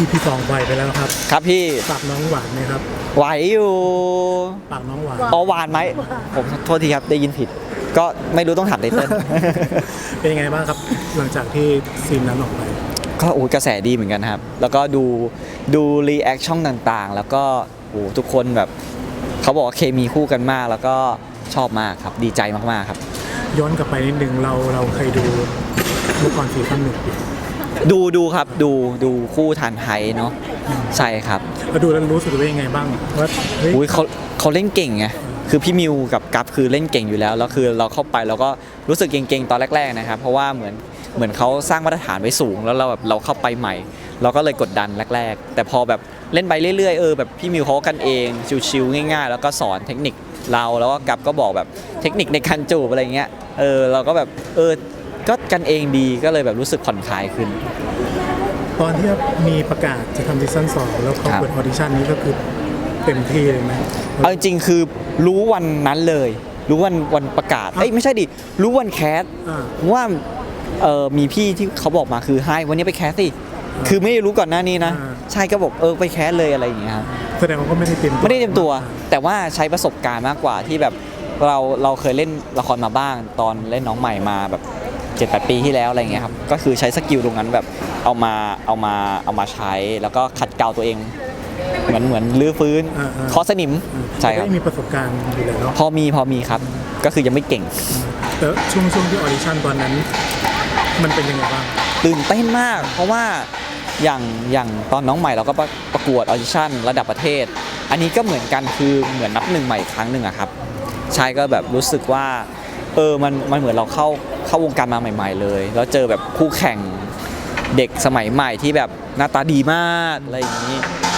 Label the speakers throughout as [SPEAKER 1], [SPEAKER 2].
[SPEAKER 1] EP สองปล่อยไปแล้วครับ
[SPEAKER 2] ครับพี่
[SPEAKER 1] ฝากน้องหวานไหมครับ
[SPEAKER 2] ไหวอยู่
[SPEAKER 1] ฝากน้องหวาน
[SPEAKER 2] อ๋อหวานไหมผมโทษทีครับได้ยินผิด ก็ไม่รู้ต้องถามไตเติ้ล
[SPEAKER 1] เป็นยังไงบ้างครับหลังจากที่ซีนนั้นออกไป
[SPEAKER 2] ก็โอ้ยกระแสดีเหมือนกันครับ แล้วก็ดูดูรีแอคช่องต่างๆ แล้วก็โอ้ทุกคนแบบเขาบอกว่าเคมีคู่กันมาก แล้วก็ชอบมากครับดีใจมากๆครับ
[SPEAKER 1] ย้อนกลับไปนิดนึงเราเราเคยดูเมื่อก่อนซีซั่นหนึ่ง
[SPEAKER 2] ดูดูครับดูดูคู่ทันไทยเนาะใช่ครับ
[SPEAKER 1] แล้วดูแล้วรู้สึกว่ายังไงบ้างว่าเฮ้ย
[SPEAKER 2] อุ้ยเขาเขาเล่นเก่งไงคือพี่มิวกับกัฟคือเล่นเก่งอยู่แล้วแล้วคือเราเข้าไปเราก็รู้สึกเก่งๆตอนแรกๆนะครับ เพราะว่าเหมือนเหมือนเขาสร้างมาตรฐานไว้สูง แล้วเราแบบเราเข้าไปใหม่ เราก็เลยกดดันแรก ๆ แต่พอแบบเล่นไปเรื่อยๆเออแบบพี่มิวเขาก็กันเองชิวๆง่าย ๆ แล้วก็สอนเทคนิคเราแล้วก็กัฟก็บอกแบบเทคนิคในการจูบอะไรเงี้ยเออเราก็แบบเออ ก็กันเองดีก็เลยแบบรู้สึกผ่อนคลายขึ้น
[SPEAKER 1] ตอนที่มีประกาศจะทำซีซั่นสองแล้วเขา
[SPEAKER 2] ครับ
[SPEAKER 1] เปิดออดิชั่นนี้ก็คือเต็มที่เลยไหม
[SPEAKER 2] เอาจริงๆคือรู้วันนั้นเลย รู้วันวันประกาศเอ้ยไม่ใช่ดิรู้วันแคส
[SPEAKER 1] อ่า
[SPEAKER 2] ว่าเออมีพี่ที่เขาบอกมาคือให้วันนี้ไปแคสสิคือไม่ได้รู้ก่อนหน้านี้นะ
[SPEAKER 1] อ่า
[SPEAKER 2] ใช่ก็บอกเออไปแคสเลยอะไรอย่างเงี้ยครับ
[SPEAKER 1] แสดงว่าก็ไม่ได้เตรียม
[SPEAKER 2] ไม่ได้เตรียมตัว แต่ว่าใช้ประสบการณ์มากกว่าที่แบบเราเราเคยเล่นละครมาบ้าง ตอนเล่นน้องใหม่มาแบบ 7จ็ดแปีที่แล้วอะไรอย่างเงี้ยครับก็คือใช้สกิลตรงนั้นแบบเอามาเอามาเอามาใช้ แล้วก็ขัดเกลาตัวเอง เหมือนเหมือนลื้อฟื้น
[SPEAKER 1] อ่าๆ
[SPEAKER 2] เคอสนิมใช่ครับ
[SPEAKER 1] ได้มีประสบการณ์อยู่แล้วเนาะ
[SPEAKER 2] พอมีพอมีครับ ก็คือยังไม่เก่ง
[SPEAKER 1] แต่ช่วงช่วงที่ออดิชั่นตอนนั้น มันเป็นยังไงบ้าง
[SPEAKER 2] ตื่นเต้นมาก เพราะว่าอย่างอย่างตอนน้องใหม่เราก็ประประกวดออดิชั่นระดับประเทศ อันนี้ก็เหมือนกันคือเหมือนนับหนึ่งใหม่อีกครั้งหนึ่งอะครับใช่ก็แบบรู้สึกว่า เออมันมันเหมือนเราเข้าเข้าวงการมาใหม่ ๆ เลย แล้วเจอแบบคู่แข่งเด็กสมัยใหม่ที่แบบหน้าตาดีมากอะไรอย่างนี้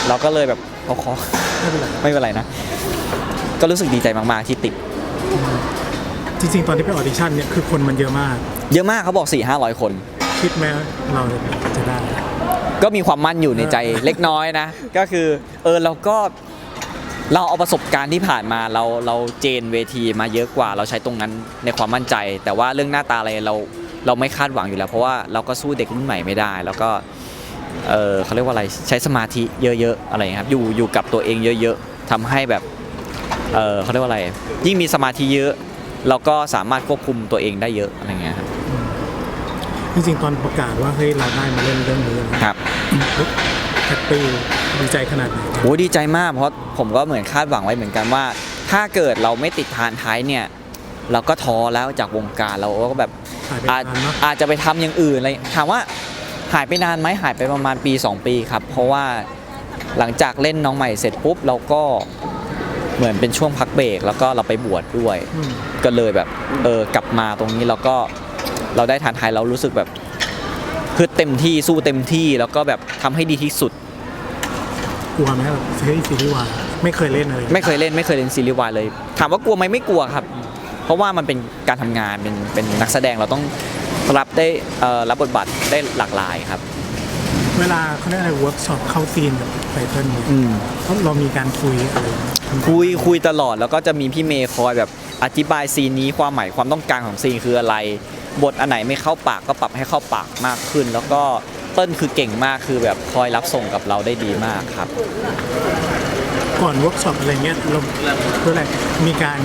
[SPEAKER 2] เราก็เลยแบบเขาขอ
[SPEAKER 1] ไม่เป็นไร
[SPEAKER 2] ไม่เป็นไรนะ ก็รู้สึกดีใจมากๆที่ติด
[SPEAKER 1] จริงๆ ตอนที่ไปออดิชั่นเนี่ยคือคนมันเยอะมาก
[SPEAKER 2] เยอะมากเขาบอก4ี่ห้าร้อยคน
[SPEAKER 1] คิดไหมว่าเราจะได้
[SPEAKER 2] ก็มีความมั่นอยู่ในใจเล็กน้อยนะ ก็คือเออเราก็ เราเอาประสบการณ์ที่ผ่านมาเราเราเจนเวทีมาเยอะกว่าเราใช้ตรงนั้นในความมั่นใจ แต่ว่าเรื่องหน้าตาอะไรเราเราไม่คาดหวังอยู่แล้ว เพราะว่าเราก็สู้เด็กรุ่นใหม่ไม่ได้ แล้วก็เออเขาเรียกว่าอะไรใช้สมาธิเยอะๆอะไรอย่างเงี้ยครับอยู่อยู่กับตัวเองเยอะๆทำให้แบบเออเขาเรียกว่าอะไร ยิ่งมีสมาธิเยอะ เราก็สามารถควบคุมตัวเองได้เยอะอะไรเงี้ยครับ
[SPEAKER 1] จริงๆตอนประกาศว่าเฮ้ยเราได้มาเล่นเรื่องนี้นะครับแฮปปี้ ดีใจขนาดไหน
[SPEAKER 2] โอ้ดีใจมากเพราะผมก็เหมือนคาดหวังไว้เหมือนกันว่า ถ้าเกิดเราไม่ติดทานท้ายเนี่ยเราก็ท้อแล้วจากวงการเราก็แบบ
[SPEAKER 1] ถ่ายไป
[SPEAKER 2] อาจ
[SPEAKER 1] นานเนาะ
[SPEAKER 2] อาจจะไปทำอย่างอื่นอะไรถามว่าหายไปนานไหมหายไปประมาณปี 2 ปีครับ เพราะว่าหลังจากเล่นน้องใหม่เสร็จปุ๊บเราก็เหมือนเป็นช่วงพักเบรกแล้วก็เราไปบวชด้วย
[SPEAKER 1] อืม
[SPEAKER 2] ก็เลยแบบเออกลับมาตรงนี้เราก็เราได้ทานไทยเรารู้สึกแบบคือเต็มที่สู้เต็มที่แล้วก็แบบทำให้ดีที่สุด
[SPEAKER 1] ก ลัวไหมแบบเฮ้ยซีรีส์วายไม่เคยเล่นอะไร
[SPEAKER 2] ไม่เคยเล่นไม่เคยเล่นซีรีส์วายเลย ถามว่ากลัวไหมไม่กลัวครับ เพราะว่ามันเป็นการทำงานเป็นเป็นนักแสดงเราต้องรับได้เอ่อรับบทบาทได้หลากหลายครับ
[SPEAKER 1] เวลาเขาเรียกอะไรเวิร์กช็อปเข้าซีนกับไทเทิลเนี่ย
[SPEAKER 2] อืม
[SPEAKER 1] เรามีการคุยอะไร
[SPEAKER 2] คุยคุยตลอดแล้วก็จะมีพี่เมย์คอยแบบอธิบายซีนนี้ความหมายความต้องการของซีนคืออะไร บทอันไหนไม่เข้าปากก็ปรับให้เข้าปากมากขึ้น แล้วก็ เติ้ลคือเก่งมากคือแบบคอยรับส่งกับเราได้ดีมากครับ
[SPEAKER 1] ก่อนเวิร์กช็อปอะไรเงี้ยเราเพื่ออะไรมีการ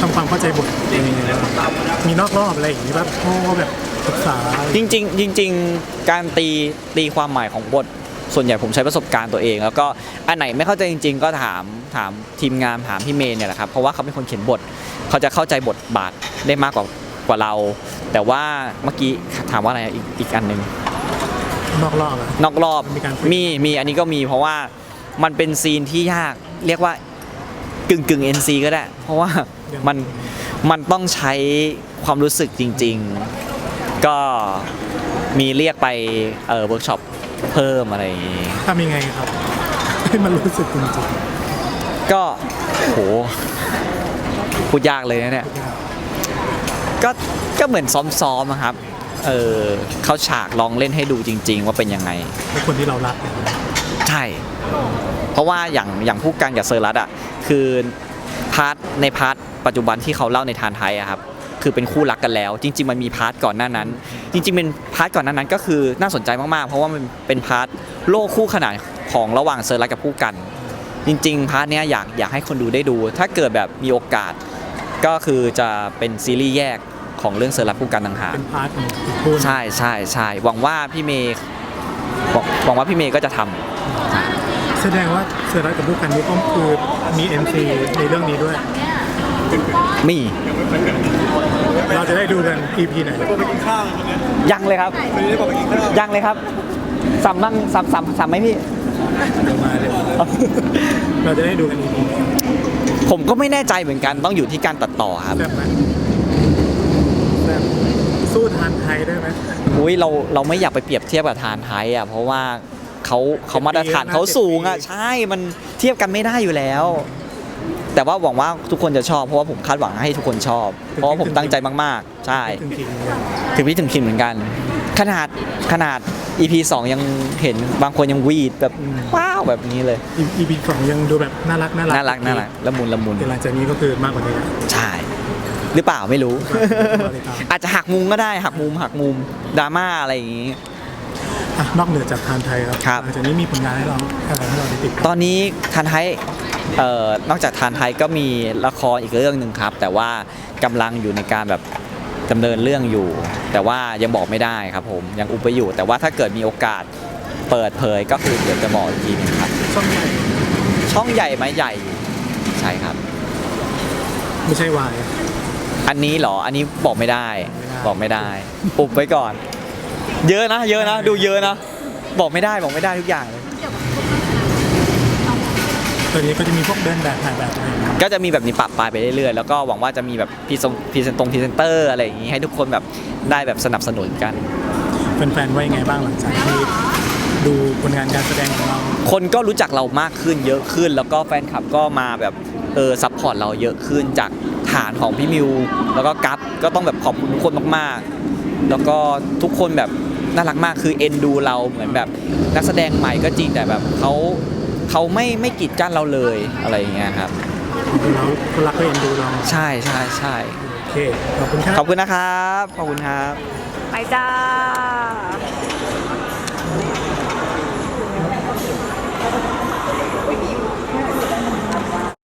[SPEAKER 1] ทำความเข้าใจบทเองยังไงบ้างมีนอกรอบอะไรอย่างนี้แบบโอ้แบบปรึกษา
[SPEAKER 2] จริงๆจริง ๆ การตีตีความหมายของบท ส่วนใหญ่ผมใช้ประสบการณ์ตัวเอง แล้วก็อันไหนไม่เข้าใจจริง ๆ ก็ถามถามทีมงานถามพี่เมย์เนี่ยแหละครับเพราะว่าเขาเป็นคนเขียนบท เขาจะเข้าใจบทบาทได้มากกว่ากว่าเรา แต่ว่าเมื่อกี้ถามว่าอะไรอีกอีกอันหนึ่ง
[SPEAKER 1] นอกรอบอะ
[SPEAKER 2] นอกรอบ
[SPEAKER 1] มีการคุย
[SPEAKER 2] มีมีอันนี้ก็มีเพราะว่ามันเป็นซีนที่ยากเรียกว่ากึ่งกึ่ง NC ก็ได้ เพราะว่ามันมันต้องใช้ความรู้สึกจริง ๆ ก็มีเรียกไปเออเวิร์กช็อปเพิ่มอะไรอย่างงี้
[SPEAKER 1] ทำยังไงครับ ให้มันรู้สึกจริง
[SPEAKER 2] ก็โหพูดยากเลยนะเนี่ยก็ก็เหมือนซ้อมๆอะครับ เออเข้าฉากลองเล่นให้ดูจริง ๆ ว่าเป็นยังไง
[SPEAKER 1] ๆให้คนที่เรารักเนี่ย
[SPEAKER 2] ใช่ เพราะว่าอย่างอย่างผู้กันกับเซอร์รัตอะคือพาร์ทในพาร์ทปัจจุบันที่เขาเล่าในทานไทยอะครับคือเป็นคู่รักกันแล้ว จริง ๆ มันมีพาร์ทก่อนหน้านั้น จริง ๆ เป็นพาร์ทก่อนหน้านั้นก็คือน่าสนใจมากๆ เพราะว่ามันเป็นพาร์ทโลกคู่ขนานของระหว่างเซอร์รักกับผู้กัน จริง ๆ พาร์ทเนี้ยอยากอยากให้คนดูได้ดู ถ้าเกิดแบบมีโอกาส ก็คือจะเป็นซีรีส์แยก ของเรื่องเซอร์รักผู้กันต่างหาก
[SPEAKER 1] เป็นพาร์ทของอีกคู่หนึ่ง
[SPEAKER 2] ใช่ใช่ใช่หวังว่าพี่เมย์หวังหวังว่าพี่เมย์ก็จะทำ
[SPEAKER 1] แสดงว่าเสือรักกับผู้กันนี่ก็คือมี MC ในเรื่องนี้ด้วย
[SPEAKER 2] มี
[SPEAKER 1] เราจะได้ดูกัน EP ไหน
[SPEAKER 2] ยังเลยครับยังเลยครับสัมบ้างสัมสัมสัมไหมพี่
[SPEAKER 1] เดี๋ยวมาเดี๋ยวมาเราจะได้ดูกัน EP ไหน
[SPEAKER 2] ผมก็ไม่แน่ใจเหมือนกันต้องอยู่ที่การตัดต่อครับ
[SPEAKER 1] แซ่บไหมแซ่บสู้ ทานไทยได้ไหม
[SPEAKER 2] อุ้ยเราเราไม่อยากไปเปรียบเทียบกับทานไทยอะเพราะว่าเขาเขามาตรฐานเขาสูงอะใช่มันเทียบกันไม่ได้อยู่แล้ว แต่ว่าหวังว่าทุกคนจะชอบเพราะว่าผมคาดหวังให้ทุกคนชอบ เพราะว่าผมตั้งใจมากๆ ใช่
[SPEAKER 1] จริงๆเนี่ย
[SPEAKER 2] ถึงพี่ถึงคินเหมือนกัน ขนาดขนาด EP 2 ยังเห็นบางคนยังวีดแบบว้าวแบบนี้เลย
[SPEAKER 1] EP สองยังดูแบบน่ารักน่ารัก
[SPEAKER 2] น่ารักน่ารักละมุนละมุน
[SPEAKER 1] แต่หลังจากนี้ก็คือมากกว่านี้แล้ว
[SPEAKER 2] ใช่ หรือเปล่าไม่รู้
[SPEAKER 1] รอติดตาม
[SPEAKER 2] อาจจะหักมุมก็ได้หักมุมหักมุมดราม่าอะไรอย่างนี้
[SPEAKER 1] อะนอกเหนือจากทานไทยครับ
[SPEAKER 2] ครับ
[SPEAKER 1] หลังจากนี้มีผลงานให้เราอะไรให้เราได้ติด
[SPEAKER 2] ตอนนี้ทานไทยเอ่อนอกจากทานไทยก็มีละครอีกเรื่องหนึ่งครับ แต่ว่ากำลังอยู่ในการแบบดำเนินเรื่องอยู่ แต่ว่ายังบอกไม่ได้ครับผมยังอุบไปอยู่ แต่ว่าถ้าเกิดมีโอกาสเปิดเผยก็คือเดี๋ยวจะบอกอีกทีหนึงครับ
[SPEAKER 1] ช่องใหญ่
[SPEAKER 2] ช่องใหญ่ไหมใหญ่ใช่ครับ
[SPEAKER 1] ไม่ใช่วาย
[SPEAKER 2] อันนี้เหรอ อันนี้บอกไม่ได้
[SPEAKER 1] ไม่ได้
[SPEAKER 2] บอกไม่ได้ปุบไว้ก่อน เยอะนะ เยอะนะ ดูเยอะนะ บอกไม่ได้บอกไม่ได้ทุกอย่างเลย
[SPEAKER 1] ตอนนี้ก็จะมีพวกเดินแบบถ่ายแบบอะไรอย่างเงี้ย
[SPEAKER 2] ก็จะมีแบบนี้ปรับปลายไปเรื่อยๆ แล้วก็หวังว่าจะมีแบบพรีเซนพรีเซนตรงพรีเซนเตอร์อะไรอย่างนี้ให้ทุกคนแบบได้แบบสนับสนุนกัน
[SPEAKER 1] แฟนๆว่ายังไงบ้างหลังจากที่ดูผลงานการแสดงของเรา
[SPEAKER 2] คนก็รู้จักเรามากขึ้นเยอะขึ้น แล้วก็แฟนคลับก็มาแบบ เออซัพพอร์ตเราเยอะขึ้นจากฐานของพี่มิว แล้วก็กัฟก็ต้องแบบขอบคุณทุกคนมากๆ แล้วก็ทุกคนแบบน่ารักมากคือเอ็นดูเราเหมือนแบบนักแสดงใหม่ก็จริงแต่แบบเขาเขาไม่ไม่กีดกั้นเราเลยอะไรอย่างเงี้ยครับ
[SPEAKER 1] เราก็รักก็เอ็นดูเรา
[SPEAKER 2] ใช่ใช่ใช่
[SPEAKER 1] โอเคขอบคุณครับ
[SPEAKER 2] ขอบคุณนะครับขอบคุณครับ
[SPEAKER 3] ไปจ้า